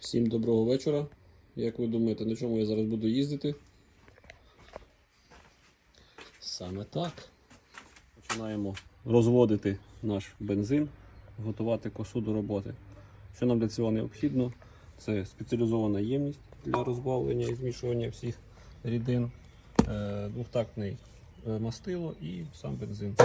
Всім доброго вечора. Як ви думаєте, на чому я зараз буду їздити? Саме так. Починаємо розводити наш бензин, готувати косу до роботи. Що нам для цього необхідно? Це спеціалізована ємність для розбавлення і змішування всіх рідин, е, двохтактний е, мастило і сам бензин.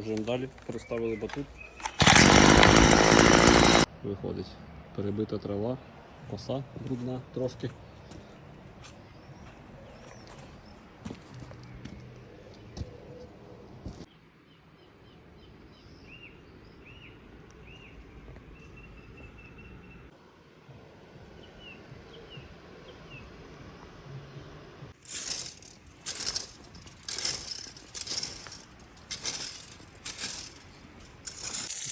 Продовжуємо далі. Переставили батут. Виходить перебита трава, коса брудна трошки.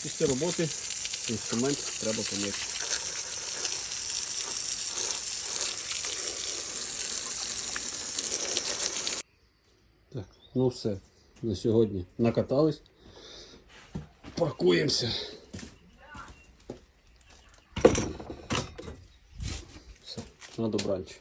Після роботи інструмент треба помити. Так, ну все. На сьогодні накатались. Паркуємося. Все, на добранч.